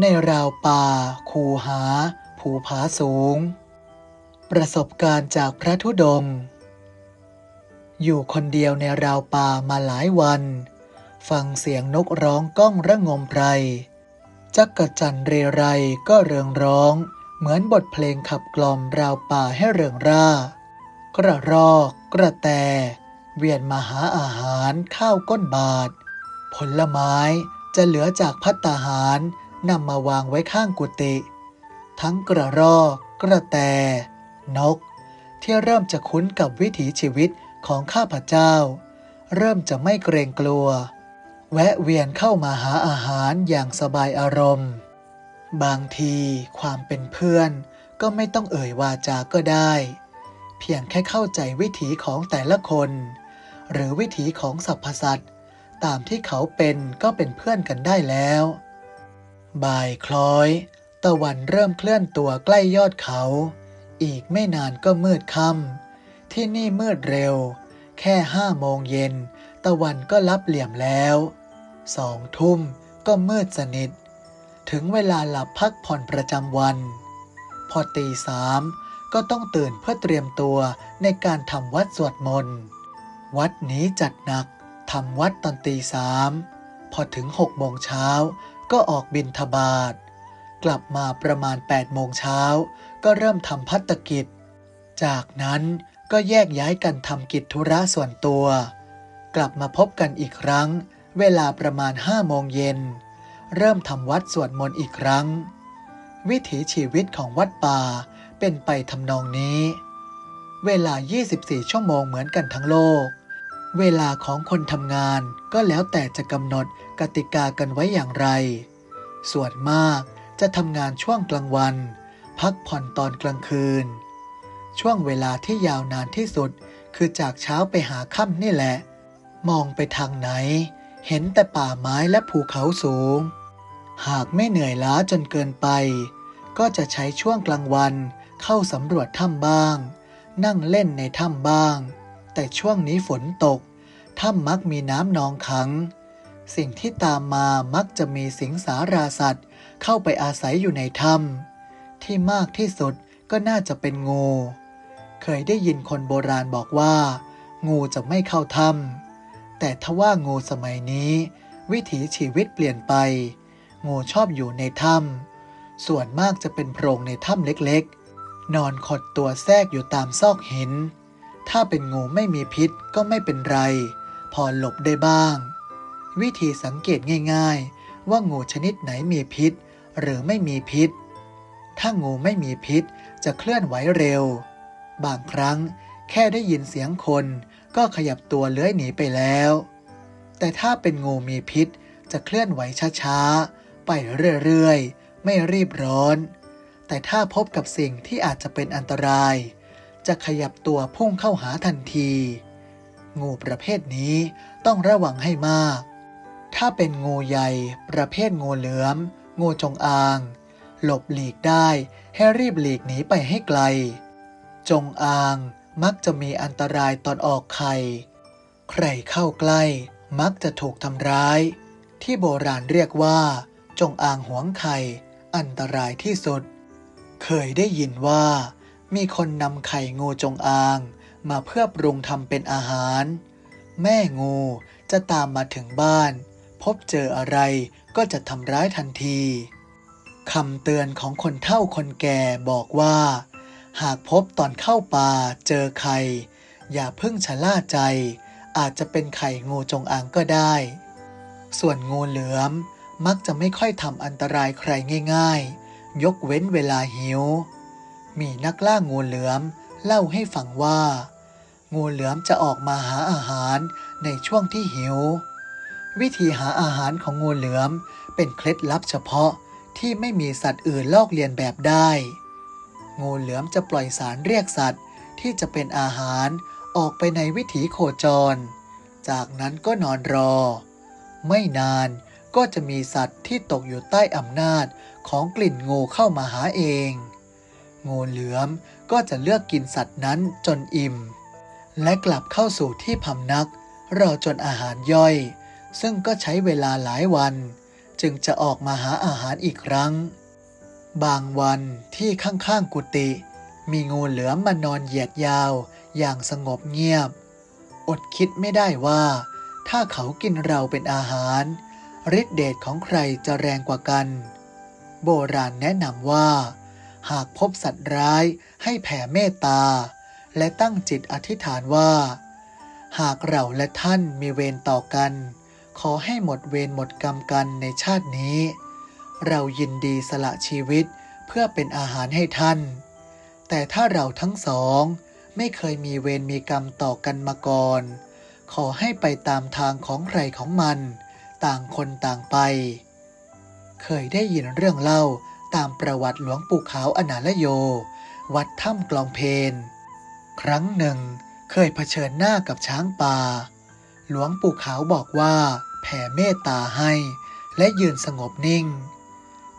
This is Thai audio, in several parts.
ในราวป่า คูหา ภูผาสูง ประสบการณ์จากพระธุดงค์อยู่คนเดียวในราวป่ามาหลายวัน ฟังเสียงนกร้องก้องระงมไพรจักกะจันเรไรก็เริงร้อง เหมือนบทเพลงขับกล่อมราวป่าให้เริงร่า กระรอก กระแต เวียนมาหาอาหารข้าวก้นบาท ผลไม้จะเหลือจากพัตตาหาร นำมาวางไว้ข้างกุฏิทั้งกระรอกกระแต นก ที่เริ่มจะคุ้นกับวิถีชีวิตของข้าพเจ้า เริ่มจะไม่เกรงกลัว แวะเวียนเข้ามาหาอาหารอย่างสบายอารมณ์ บางทีความเป็นเพื่อนก็ไม่ต้องเอ่ยวาจาก็ได้ เพียงแค่เข้าใจวิถีของแต่ละคน หรือวิถีของสรรพสัตว์ตามที่เขาเป็นก็เป็นเพื่อนกันได้แล้ว บ่ายคล้อย ตะวันเริ่มเคลื่อนตัวใกล้ยอดเขา อีกไม่นานก็มืดค่ำที่นี่มืดเร็ว แค่ห้าโมงเย็น ตะวันก็ลับเหลี่ยมแล้วสองทุ่มก็มืดสนิท ถึงเวลาหลับพักผ่อนประจำวัน พอตีสามก็ต้องตื่นเพื่อเตรียมตัวในการทำวัดสวดมนต์ วัดนี้จัดหนักทำวัดตอนตีสาม พอถึงหกโมงเช้า ก็ออกบินทบาทกลับมาประมาณ8ปดโมงเช้าก็เริ่มทำพัตกิจ จากนั้นก็แยกย้ายกันทำกิจธุระส่วนตัว กลับมาพบกันอีกครั้ง เวลาประมาณห้าโมงเย็น เริ่มทำวัดสวดมนต์อีกครั้ง วิถีชีวิตของวัดป่าเป็นไปทำนองนี้ เวลา 24 ชั่วโมงเหมือนกันทั้งโลก เวลาของคนทำงานก็แล้วแต่จะกำหนดกติกากันไว้อย่างไร ส่วนมากจะทำงานช่วงกลางวัน พักผ่อนตอนกลางคืน ช่วงเวลาที่ยาวนานที่สุดคือจากเช้าไปหาค่ำนี่แหละ มองไปทางไหน เห็นแต่ป่าไม้และภูเขาสูง หากไม่เหนื่อยล้าจนเกินไป ก็จะใช้ช่วงกลางวันเข้าสำรวจถ้ำบ้าง นั่งเล่นในถ้ำบ้าง แต่ช่วงนี้ฝนตก ถ้ำมักมีน้ำนองขัง สิ่งที่ตามมามักจะมีสิงสาราสัตว์ เข้าไปอาศัยอยู่ในถ้ำที่มากที่สุดก็น่าจะเป็นงู เคยได้ยินคนโบราณบอกว่า งูจะไม่เข้าถ้ำแต่ทว่างูสมัยนี้ วิถีชีวิตเปลี่ยนไป งูชอบอยู่ในถ้ำส่วนมากจะเป็นโพรงในถ้ำเล็กๆ นอนขดตัวแทรกอยู่ตามซอกหิน ถ้าเป็นงูไม่มีพิษก็ไม่เป็นไร พอหลบได้บ้าง วิธีสังเกตง่ายๆ ว่างูชนิดไหนมีพิษ หรือไม่มีพิษ ถ้างูไม่มีพิษจะเคลื่อนไหวเร็ว บางครั้งแค่ได้ยินเสียงคนก็ขยับตัวเลื้อยหนีไปแล้ว แต่ถ้าเป็นงูมีพิษจะเคลื่อนไหวช้าๆ ไปเรื่อยๆ ไม่รีบร้อน แต่ถ้าพบกับสิ่งที่อาจจะเป็นอันตราย จะขยับตัวพุ่งเข้าหาทันที งูประเภทนี้ต้องระวังให้มาก ถ้าเป็นงูใหญ่ ประเภทงูเหลือม งูจงอาง หลบหลีกได้ให้รีบหลีกหนีไปให้ไกล จงอางมักจะมีอันตรายตอนออกไข่ ใครเข้าใกล้มักจะถูกทำร้าย ที่โบราณเรียกว่า จงอางหวงไข่ อันตรายที่สุด เคยได้ยินว่า มีคนนำไข่งูจงอาง มาเพื่อปรุงทำเป็นอาหาร แม่งูจะตามมาถึงบ้าน พบเจออะไรก็จะทำร้ายทันทีคำเตือนของคนเฒ่าคนแก่บอกว่า หากพบตอนเข้าป่าเจอไข่ อย่าเพิ่งชะล่าใจ อาจจะเป็นไข่งูจงอางก็ได้ ส่วนงูเหลือมมักจะไม่ค่อยทำอันตรายใครง่าย ๆ ยกเว้นเวลาหิว มีนักล่างูเหลือม เล่าให้ฟังว่า งูเหลือมจะออกมาหาอาหารในช่วงที่หิว วิธีหาอาหารของงูเหลือมเป็นเคล็ดลับเฉพาะที่ไม่มีสัตว์อื่นลอกเลียนแบบได้ งูเหลือมจะปล่อยสารเรียกสัตว์ที่จะเป็นอาหารออกไปในวิถีโคจร จากนั้นก็นอนรอ ไม่นานก็จะมีสัตว์ที่ตกอยู่ใต้อำนาจของกลิ่นงูเข้ามาหาเอง งูเหลือมก็จะเลือกกินสัตว์นั้นจนอิ่ม และกลับเข้าสู่ที่พำนัก รอจนอาหารย่อย ซึ่งก็ใช้เวลาหลายวัน จึงจะออกมาหาอาหารอีกครั้ง บางวันที่ข้างๆกุฏิมีงูเหลือมมานอนเหยียดยาวอย่างสงบเงียบ อดคิดไม่ได้ว่า ถ้าเขากินเราเป็นอาหารฤทธิเดชของใครจะแรงกว่ากัน โบราณแนะนำว่า หากพบสัตว์ร้ายให้แผ่เมตตา และตั้งจิตอธิษฐานว่า หากเราและท่านมีเวรต่อกัน ขอให้หมดเวรหมดกรรมกันในชาตินี้ เรายินดีสละชีวิตเพื่อเป็นอาหารให้ท่าน แต่ถ้าเราทั้งสองไม่เคยมีเวรมีกรรมต่อกันมาก่อน ขอให้ไปตามทางของใครของมัน ต่างคนต่างไป เคยได้ยินเรื่องเล่า ตามประวัติหลวงปู่ขาวอนาลโย วัดถ้ำกลองเพนครั้งหนึ่ง เคยเผชิญหน้ากับช้างป่า หลวงปู่ขาวบอกว่าแผ่เมตตาให้ และยืนสงบนิ่ง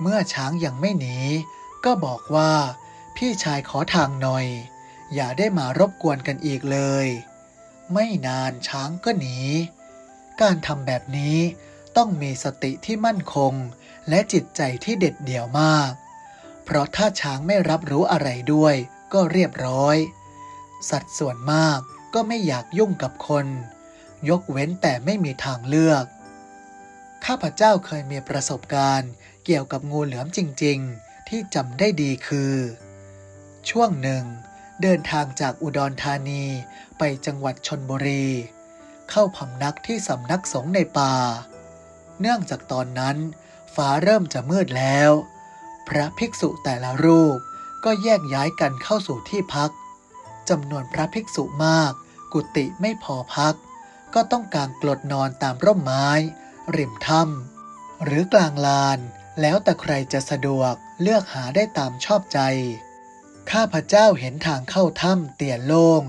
เมื่อช้างยังไม่หนี ก็บอกว่า พี่ชายขอทางหน่อย อย่าได้มารบกวนกันอีกเลย ไม่นานช้างก็หนี การทำแบบนี้ต้องมีสติที่มั่นคง และจิตใจที่เด็ดเดี่ยวมาก เพราะถ้าช้างไม่รับรู้อะไรด้วย ก็เรียบร้อย สัตว์ส่วนมากก็ไม่อยากยุ่งกับคน ยกเว้นแต่ไม่มีทางเลือก ข้าพเจ้าเคยมีประสบการณ์ เกี่ยวกับงูเหลือมจริง ๆ ที่จำได้ดีคือ ช่วงหนึ่ง เดินทางจากอุดรธานีไปจังหวัดชนบุรี เข้าพำนักที่สำนักสงฆ์ในป่า เนื่องจากตอนนั้น ฟ้าเริ่มจะมืดแล้ว พระภิกษุแต่ละรูปก็แยกย้ายกันเข้าสู่ที่พักจำนวนพระภิกษุมาก กุฏิไม่พอพัก ก็ต้องการกลดนอนตามร่มไม้ ริมถ้ำหรือกลางลาน แล้วแต่ใครจะสะดวกเลือกหาได้ตามชอบใจ ข้าพเจ้าเห็นทางเข้าถ้ำเตี่ยโล่ง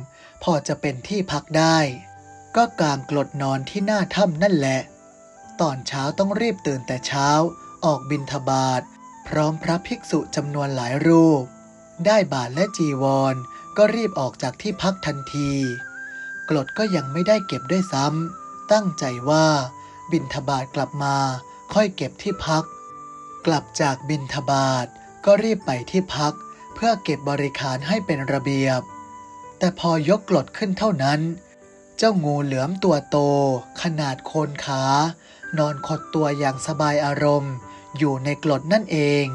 พอจะเป็นที่พักได้ ก็กางกลดนอนที่หน้าถ้ำนั่นแหละ ตอนเช้าต้องรีบตื่นแต่เช้า ออกบินทบาทพร้อมพระภิกษุจำนวนหลายรูป ได้บาทและจีวร ก็รีบออกจากที่พักทันที กรดก็ยังไม่ได้เก็บด้วยซ้ำตั้งใจว่าบินทบาทกลับมา ค่อยเก็บที่พัก กลับจากบินทบาทก็รีบไปที่พัก เพื่อเก็บบริการให้เป็นระเบียบ แต่พอยกกรดขึ้นเท่านั้น เจ้างูเหลือมตัวโต ขนาดโคนขา นอนขดตัวอย่างสบายอารมณ์ อยู่ในกรดนั่นเอง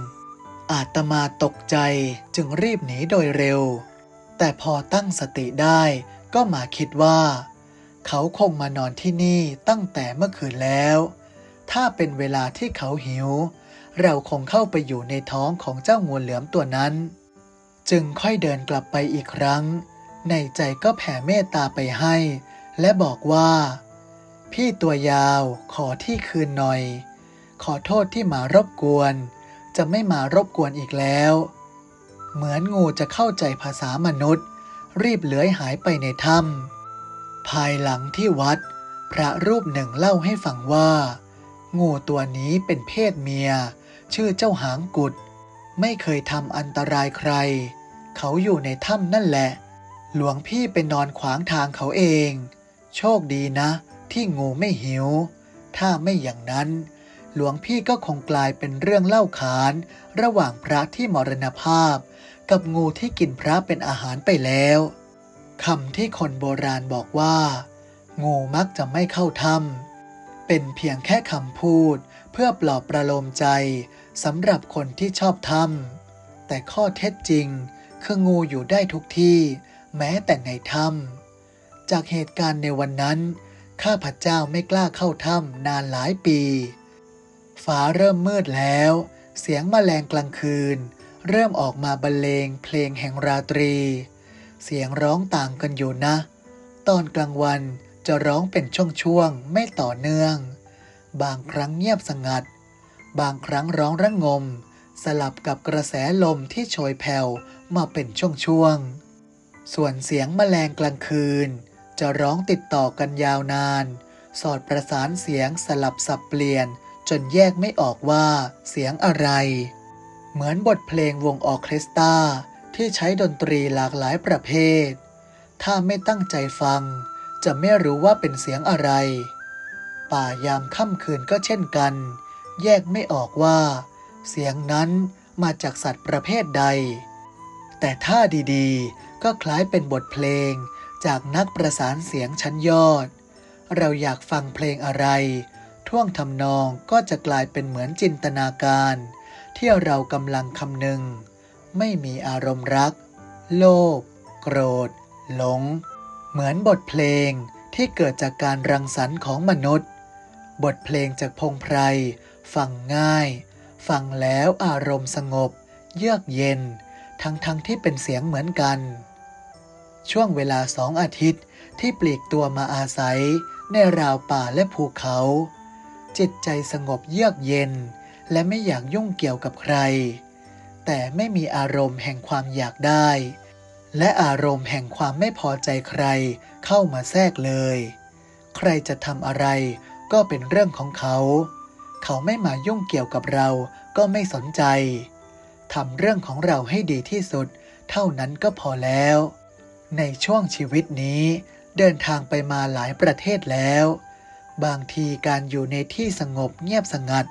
อาตมาตกใจจึงรีบหนีโดยเร็ว แต่พอตั้งสติได้ก็มาคิดว่า เขาคงมานอนที่นี่ตั้งแต่เมื่อคืนแล้ว ถ้าเป็นเวลาที่เขาหิว เราคงเข้าไปอยู่ในท้องของเจ้างูเหลือมตัวนั้น จึงค่อยเดินกลับไปอีกครั้ง ในใจก็แผ่เมตตาไปให้ และบอกว่า พี่ตัวยาวขอที่คืนหน่อย ขอโทษที่มารบกวน จะไม่มารบกวนอีกแล้ว เหมือนงูจะเข้าใจภาษามนุษย์ รีบเลื้อยหายไปในถ้ำภายหลังที่วัด พระรูปหนึ่งเล่าให้ฟังว่า งูตัวนี้เป็นเพศเมีย ชื่อเจ้าหางกุด ไม่เคยทำอันตรายใคร เขาอยู่ในถ้ำนั่นแหละ หลวงพี่ไปนอนขวางทางเขาเอง โชคดีนะ ที่งูไม่หิว ถ้าไม่อย่างนั้น หลวงพี่ก็คงกลายเป็นเรื่องเล่าขาน ระหว่างพระที่มรณภาพ กับงูที่กินพระเป็นอาหารไปแล้วคำที่คนโบราณบอกว่า งูมักจะไม่เข้าถ้ำเป็นเพียงแค่คำพูด เพื่อปลอบประโลมใจสำหรับคนที่ชอบถ้ำแต่ข้อเท็จจริง คืองูอยู่ได้ทุกที่ แม้แต่ในถ้ำจากเหตุการณ์ในวันนั้น ข้าพเจ้าไม่กล้าเข้าถ้ำนานหลายปี ฟ้าเริ่มมืดแล้ว เสียงแมลงกลางคืน เริ่มออกมาบรรเลงเพลงแห่งราตรี เสียงร้องต่างกันอยู่นะ ตอนกลางวันจะร้องเป็นช่วงๆ ไม่ต่อเนื่อง บางครั้งเงียบสงัด บางครั้งร้องระงงม สลับกับกระแสลมที่โชยแผ่วมาเป็นช่วงๆ ส่วนเสียงแมลงกลางคืน จะร้องติดต่อกันยาวนาน สอดประสานเสียงสลับสับเปลี่ยน จนแยกไม่ออกว่าเสียงอะไร เหมือนบทเพลงวงออเคสตราที่ใช้ดนตรีหลากหลายประเภท ถ้าไม่ตั้งใจฟัง จะไม่รู้ว่าเป็นเสียงอะไร ป่ายามค่ำคืนก็เช่นกัน แยกไม่ออกว่า เสียงนั้นมาจากสัตว์ประเภทใด แต่ถ้าดีๆ ก็คล้ายเป็นบทเพลง จากนักประสานเสียงชั้นยอด เราอยากฟังเพลงอะไร ท่วงทำนองก็จะกลายเป็นเหมือนจินตนาการ ที่เรากำลังคำนึง ไม่มีอารมณ์รัก โลภโกรธ หลง เหมือนบทเพลงที่เกิดจากการรังสรรค์ของมนุษย์ บทเพลงจากพงไพรฟังง่าย ฟังแล้วอารมณ์สงบ เยือกเย็น ทั้งๆทที่เป็นเสียงเหมือนกัน ช่วงเวลาสองอาทิตย์ที่ปลีกตัวมาอาศัย ในราวป่าและภูเขา จิตใจสงบเยือกเย็น และไม่อยากยุ่งเกี่ยวกับใคร แต่ไม่มีอารมณ์แห่งความอยากได้ และอารมณ์แห่งความไม่พอใจใครเข้ามาแทรกเลย ใครจะทำอะไรก็เป็นเรื่องของเขา เขาไม่มายุ่งเกี่ยวกับเราก็ไม่สนใจทำเรื่องของเราให้ดีที่สุด เท่านั้นก็พอแล้ว ในช่วงชีวิตนี้เดินทางไปมาหลายประเทศแล้ว บางทีการอยู่ในที่สงบเงียบสงัด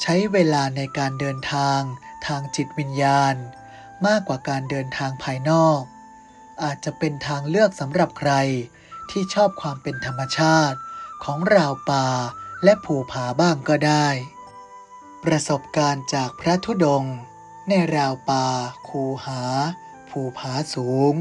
ใช้เวลาในการเดินทางทางจิตวิญญาณ มากกว่าการเดินทางภายนอก อาจจะเป็นทางเลือกสำหรับใครที่ชอบความเป็นธรรมชาติของราวป่าและภูผาบ้างก็ได้ ประสบการณ์จากพระธุดง ในราวป่า คูหา ภูผาสูง